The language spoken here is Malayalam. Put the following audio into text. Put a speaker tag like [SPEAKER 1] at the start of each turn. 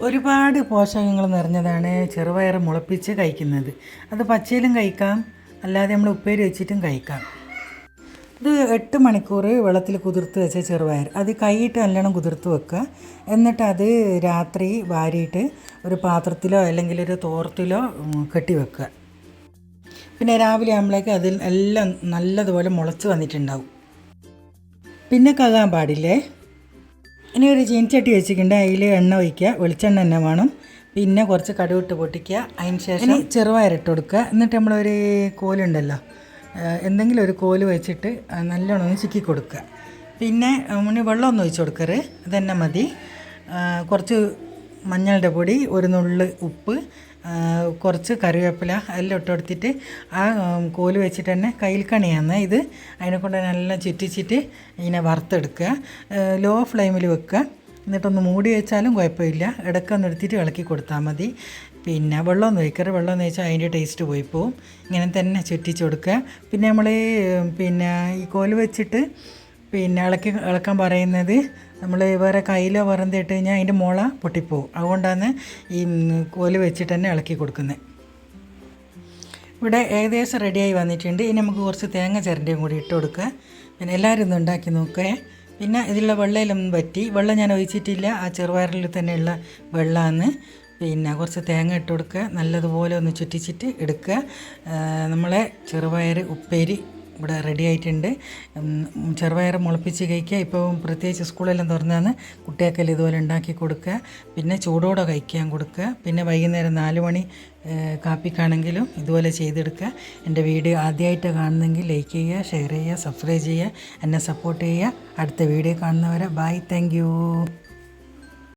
[SPEAKER 1] ഒരുപാട് പോഷകങ്ങൾ നിറഞ്ഞതാണ് ചെറുപയർ മുളപ്പിച്ച് കഴിക്കുന്നത്. അത് പച്ചയിലും കഴിക്കാം അല്ലാതെ നമ്മൾ ഉപ്പേരി വെച്ചിട്ടും കഴിക്കാം. ഇത് എട്ട് മണിക്കൂർ വെള്ളത്തിൽ കുതിർത്ത് വെച്ച ചെറുപയർ. അത് കൈയിട്ട് നല്ലോണം കുതിർത്ത് വെക്കുക. എന്നിട്ട് അത് രാത്രി വാരിയിട്ട് ഒരു പാത്രത്തിലോ അല്ലെങ്കിൽ ഒരു തോർത്തിലോ കെട്ടി വെക്കുക. പിന്നെ രാവിലെ ആകുമ്പോഴേക്ക് അതിൽ എല്ലാം നല്ലതുപോലെ മുളച്ച് വന്നിട്ടുണ്ടാവും. പിന്നെ കകാൻ പാടില്ലേ ഇനി ഒരു ജീൻചട്ടി വെച്ചിട്ടുണ്ട്. അതിൽ എണ്ണ ഒഴിക്കുക. വെളിച്ചെണ്ണ തന്നെ വേണം. പിന്നെ കുറച്ച് കടുവിട്ട് പൊട്ടിക്കുക. അതിന് ശേഷം ചെറുപയറിട്ട് കൊടുക്കുക. എന്നിട്ട് നമ്മളൊരു കോലുണ്ടല്ലോ. എന്തെങ്കിലും ഒരു കോൽ വെച്ചിട്ട് നല്ലോണം ഒന്ന് ചിക്കി കൊടുക്കുക. പിന്നെ മുന്നേ വെള്ളമൊന്നും ഒഴിച്ച് കൊടുക്കരുത്. ഇതുതന്നെ മതി. കുറച്ച് മഞ്ഞളുടെ പൊടി ഒരു നുള്ള് ഉപ്പ് കുറച്ച് കറിവേപ്പില എല്ലാം ഇട്ട് കൊടുത്തിട്ട് ആ കോൽ വെച്ചിട്ട് തന്നെ കയ്യിൽ കണിയാന്ന് ഇത് അതിനെ കൊണ്ട് നല്ല ചുറ്റിച്ചിട്ട് ഇങ്ങനെ വറുത്തെടുക്കുക. ലോ ഫ്ലെയിമിൽ വെക്കുക. എന്നിട്ടൊന്ന് മൂടി വെച്ചാലും കുഴപ്പമില്ല. ഇടയ്ക്കൊന്ന് എടുത്തിട്ട് ഇളക്കി കൊടുത്താൽ മതി. പിന്നെ വെള്ളമൊന്നും ഒഴിക്കരുത് വെള്ളം വെച്ചാൽ അതിന്റെ ടേസ്റ്റ് പോയി പോവും. ഇങ്ങനെ തന്നെ ചുറ്റിച്ച് കൊടുക്കുക. പിന്നെ നമ്മൾ പിന്നെ ഈ കോൽ വെച്ചിട്ട് പിന്നെ ഇളക്കി ഇളക്കാൻ പറയുന്നത് നമ്മൾ വേറെ കയ്യിലോ വറന്തിട്ട് കഴിഞ്ഞാൽ അതിന്റെ മുള പൊട്ടിപ്പോവും. അതുകൊണ്ടാണ് ഈ കോൽ വെച്ചിട്ട് തന്നെ ഇളക്കി കൊടുക്കുന്നത് ഇവിടെ ഏകദേശം റെഡിയായി വന്നിട്ടുണ്ട്. ഇനി നമുക്ക് കുറച്ച് തേങ്ങ ചിരണ്ടിയും കൂടി ഇട്ട് കൊടുക്കുക. പിന്നെ എല്ലാവരും ഒന്ന് ഉണ്ടാക്കി നോക്കേ. പിന്നെ ഇതിലുള്ള വെള്ളയിലൊന്നും പറ്റി. വെള്ളം ഞാൻ ഒഴിച്ചിട്ടില്ല. ആ ചെറുപയറിൽ തന്നെയുള്ള വെള്ളമാണ് പിന്നെ കുറച്ച് തേങ്ങ ഇട്ട് കൊടുക്കുക. നല്ലതുപോലെ ഒന്ന് ചുറ്റിച്ചിട്ട് എടുക്കുക. നമ്മളെ ചെറുപയർ ഉപ്പേരി ഇവിടെ റെഡി ആയിട്ടുണ്ട്. ചെറുപയർ മുളപ്പിച്ച് കഴിക്കുക. ഇപ്പോൾ പ്രത്യേകിച്ച് സ്കൂളെല്ലാം തുറന്നാന്ന് കുട്ടികൾക്കെല്ലാം ഇതുപോലെ ഉണ്ടാക്കി കൊടുക്കുക. പിന്നെ ചൂടോടെ കഴിക്കാൻ കൊടുക്കുക. പിന്നെ വൈകുന്നേരം നാല് മണി കാപ്പിക്കാണെങ്കിലും ഇതുപോലെ ചെയ്തെടുക്കുക. എന്റെ വീഡിയോ ആദ്യമായിട്ട് കാണുന്നെങ്കിൽ ലൈക്ക് ചെയ്യുക ഷെയർ ചെയ്യുക സബ്സ്ക്രൈബ് ചെയ്യുക എന്നെ സപ്പോർട്ട് ചെയ്യുക. അടുത്ത വീഡിയോ കാണുന്നവരെ ബൈ താങ്ക്